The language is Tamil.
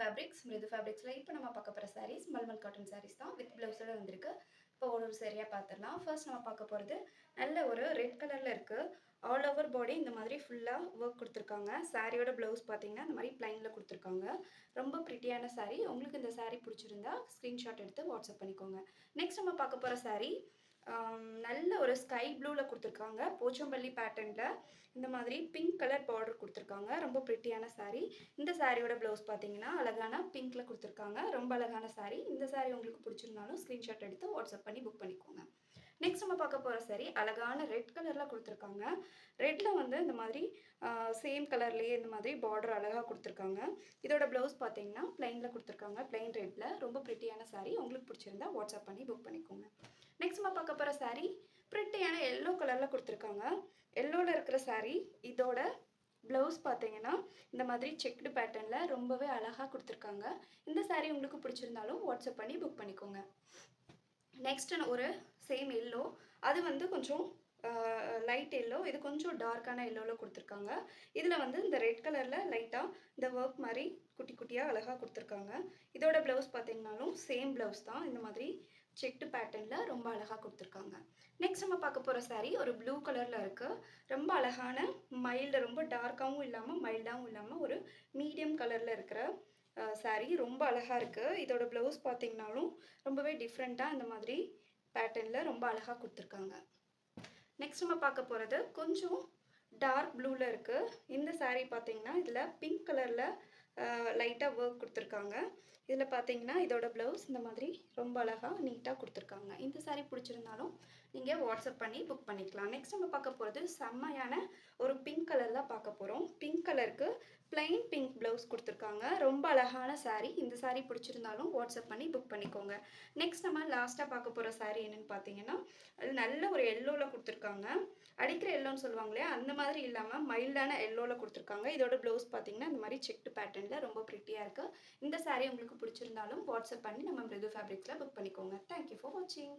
ஃபேப்ரிக்ஸ் மிருது ஃபேப்ரிக்ஸில் இப்போ நம்ம பார்க்க போகிற சாரீஸ் மல்மல் காட்டன் சாரீஸ் தான் வித் ப்ளவுஸோடு வந்திருக்கு. இப்போ ஒரு ஒரு சரியாக பார்த்துடலாம். ஃபர்ஸ்ட் நம்ம பார்க்க போகிறது நல்ல ஒரு ரெட் கலரில் இருக்குது ஆல் ஓவர் பாடி இந்த மாதிரி ஃபுல்லாக ஒர்க் கொடுத்துருக்காங்க. சாரியோட ப்ளவுஸ் பார்த்தீங்கன்னா இந்த மாதிரி ப்ளைனில் கொடுத்துருக்காங்க. ரொம்ப ப்ரிட்டியான சாரீ உங்களுக்கு இந்த சாரீ பிடிச்சிருந்தா ஸ்க்ரீன்ஷாட் எடுத்து வாட்ஸ்அப் பண்ணிக்கோங்க. நெக்ஸ்ட் நம்ம பார்க்க போகிற சாரீ நல்ல ஒரு ஸ்கை ப்ளூவில் கொடுத்துருக்காங்க. போச்சம்பள்ளி பேட்டர்னில் இந்த மாதிரி பிங்க் கலர் பார்டர் கொடுத்துருக்காங்க. ரொம்ப ப்ரிட்டியான சாரீ இந்த சாரியோட ப்ளவுஸ் பார்த்தீங்கன்னா அழகான பிங்க்கில் கொடுத்துருக்காங்க. ரொம்ப அழகான சாரீ இந்த சாரீ உங்களுக்கு பிடிச்சிருந்தாலும் ஸ்க்ரீன்ஷாட் எடுத்து வாட்ஸ்அப் பண்ணி புக் பண்ணிக்கோங்க. நெக்ஸ்ட் நம்ம பார்க்க போகிற சாரி அழகான ரெட் கலரில் கொடுத்துருக்காங்க. ரெட்டில் வந்து இந்த மாதிரி சேம் கலர்லேயே இந்த மாதிரி பார்டர் அழகாக கொடுத்துருக்காங்க. இதோட ப்ளவுஸ் பார்த்தீங்கன்னா ப்ளைனில் கொடுத்துருக்காங்க. ப்ளைன் ரெட்டில் ரொம்ப ப்ரிட்டியான சாரீ உங்களுக்கு பிடிச்சிருந்தா வாட்ஸ்அப் பண்ணி புக் பண்ணிக்கோங்க. நெக்ஸ்ட் நம்ம பார்க்க போகிற saree ப்ரிட்டியான எல்லோ கலரில் கொடுத்துருக்காங்க. எல்லோவில் இருக்கிற சாரீ இதோட ப்ளவுஸ் பார்த்தீங்கன்னா இந்த மாதிரி செக்டு பேட்டர்னில் ரொம்பவே அழகாக கொடுத்துருக்காங்க. இந்த சாரீ உங்களுக்கு பிடிச்சிருந்தாலும் வாட்ஸ்அப் பண்ணி புக் பண்ணிக்கோங்க. நெக்ஸ்ட் ஒரு சேம் எல்லோ அது வந்து கொஞ்சம் லைட் எல்லோ இது கொஞ்சம் டார்க்கான எல்லோவில் கொடுத்துருக்காங்க. இதில் வந்து இந்த ரெட் கலரில் லைட்டாக இந்த ஒர்க் மாதிரி குட்டி குட்டியாக அழகாக கொடுத்துருக்காங்க. இதோட ப்ளவுஸ் பார்த்தீங்கனாலும் சேம் ப்ளவுஸ் தான். இந்த மாதிரி செக்டு பேட்டர்னில் ரொம்ப அழகாக கொடுத்துருக்காங்க. நெக்ஸ்ட் நம்ம பார்க்க போகிற சாரீ ஒரு ப்ளூ கலரில் இருக்குது ரொம்ப அழகான மைல்டு ரொம்ப டார்க்காகவும் இல்லாமல் மைல்டாகவும் இல்லாமல் ஒரு மீடியம் கலரில் இருக்கிற சாரீ ரொம்ப அழகாக இருக்குது இதோட ப்ளவுஸ் பார்த்திங்கனாலும் ரொம்பவே டிஃப்ரெண்ட்டாக இந்த மாதிரி பேட்டர்னில் ரொம்ப அழகாக கொடுத்துருக்காங்க. நெக்ஸ்ட் நம்ம பார்க்க போகிறது கொஞ்சம் டார்க் ப்ளூவில் இருக்குது இந்த சாரீ பார்த்தீங்கன்னா இதில் பிங்க் கலரில் லைட்டாக ஒர்க் கொடுத்துருக்காங்க. இதில் பார்த்தீங்கன்னா இதோட ப்ளவுஸ் இந்த மாதிரி ரொம்ப அழகாக நீட்டாக கொடுத்துருக்காங்க. இந்த சாரீ பிடிச்சிருந்தாலும் நீங்கள் வாட்ஸ்அப் பண்ணி புக் பண்ணிக்கலாம். நெக்ஸ்ட் நம்ம பார்க்க போகிறது செம்மையான ஒரு பிங்க் கலரில் பார்க்க போகிறோம் பிங்க் கலருக்கு ப்ளைன் பிங்க் ப்ளவுஸ் கொடுத்துருக்காங்க. ரொம்ப அழகான சாரீ இந்த சாரீ பிடிச்சிருந்தாலும் வாட்ஸ்அப் பண்ணி புக் பண்ணிக்கோங்க. நெக்ஸ்ட் நம்ம லாஸ்ட்டாக பார்க்க போகிற சாரீ என்னென்னு பார்த்தீங்கன்னா அது நல்ல ஒரு எல்லோவில் கொடுத்துருக்காங்க. அடிக்கிற எல்லோன்னு சொல்லுவாங்க இல்லையா? அந்த மாதிரி இல்லாமல் மைல்டான எல்லோவில் கொடுத்துருக்காங்க. இதோட ப்ளவுஸ் பார்த்தீங்கன்னா இந்த மாதிரி செக்டு பேட்டர்னில் ரொம்ப ப்ரிட்டியாக இருக்குது இந்த சாரீ உங்களுக்கு பிடிச்சிருந்தாலும் வாட்ஸ்அப் பண்ணி நம்ம மிருது ஃபேப்ரிக்ஸில் புக் பண்ணிக்கோங்க. தேங்க்யூ ஃபார் வாட்சிங்